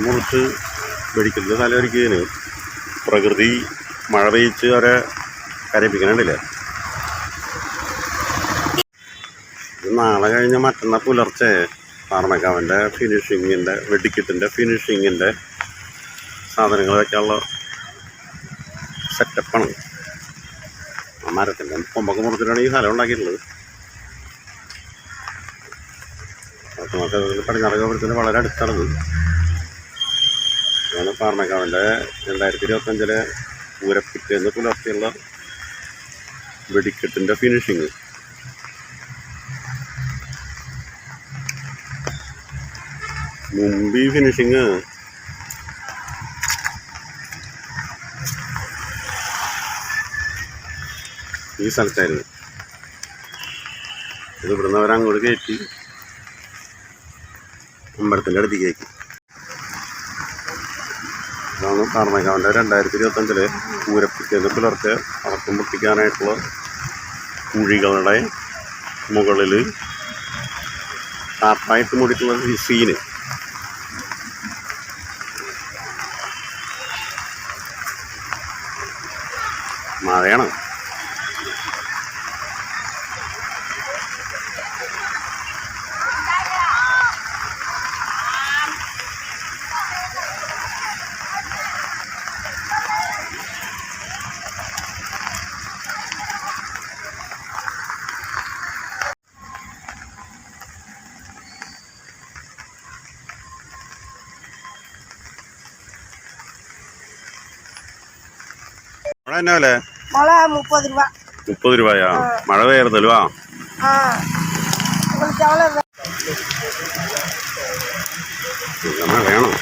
മുറിച്ച് വെടിക്കലിന്റെ സ്ഥലം ഒരുക്കിയതിന് പ്രകൃതി മഴ പെയ്ച്ച് അവരെ കരയിപ്പിക്കണില്ലേ ഇത് നാളെ കഴിഞ്ഞ മറ്റന്നാൾ പുലർച്ചെ പാറമക്കാവന്റെ ഫിനിഷിങ്ങിന്റെ വെടിക്കെട്ടിന്റെ ഫിനിഷിങ്ങിന്റെ സാധനങ്ങൾ വയ്ക്കാനുള്ള സെറ്റപ്പാണ് ആ മരത്തിന്റെ കൊമ്പൊക്കെ മുറിച്ചിട്ടാണ് ഈ സ്ഥലം ഉണ്ടാക്കിയിട്ടുള്ളത്. പത്തുമാസം പടിഞ്ഞാറ് ഗോപുരത്തിന് വളരെ അടുത്താണത് ഇതാണ് പാർണക്കാവിന്റെ രണ്ടായിരത്തി ഇരുപത്തഞ്ചിലെ പൂരപ്പിറ്റേന്ന് പുലർത്തിയുള്ള വെടിക്കെട്ടിന്റെ ഫിനിഷിങ് മുമ്പ് ഈ ഫിനിഷിങ് ഈ സ്ഥലത്തായിരുന്നു. ഇത് ഇവിടുന്ന് അവരങ്ങോട്ട് കയറ്റി അമ്പലത്തിന്റെ അടുത്തേക്ക് കയറ്റി. ഇതാണ് അവന്റെ രണ്ടായിരത്തി ഇരുപത്തഞ്ചിലെ പൂരപ്പിറ്റേന്ന് പുലർച്ചെ അടക്കം പൊട്ടിക്കാനായിട്ടുള്ള കുഴികളുടെ മുകളിൽ ടാപ്പായിട്ട് മൂടിയിട്ടുള്ള സീന്. മഴയാണ്. மழை என்ன விலை? மழை முப்பது ரூபா. முப்பது ரூபாயா? மழை பெய்யறது அல்வா வேணும்.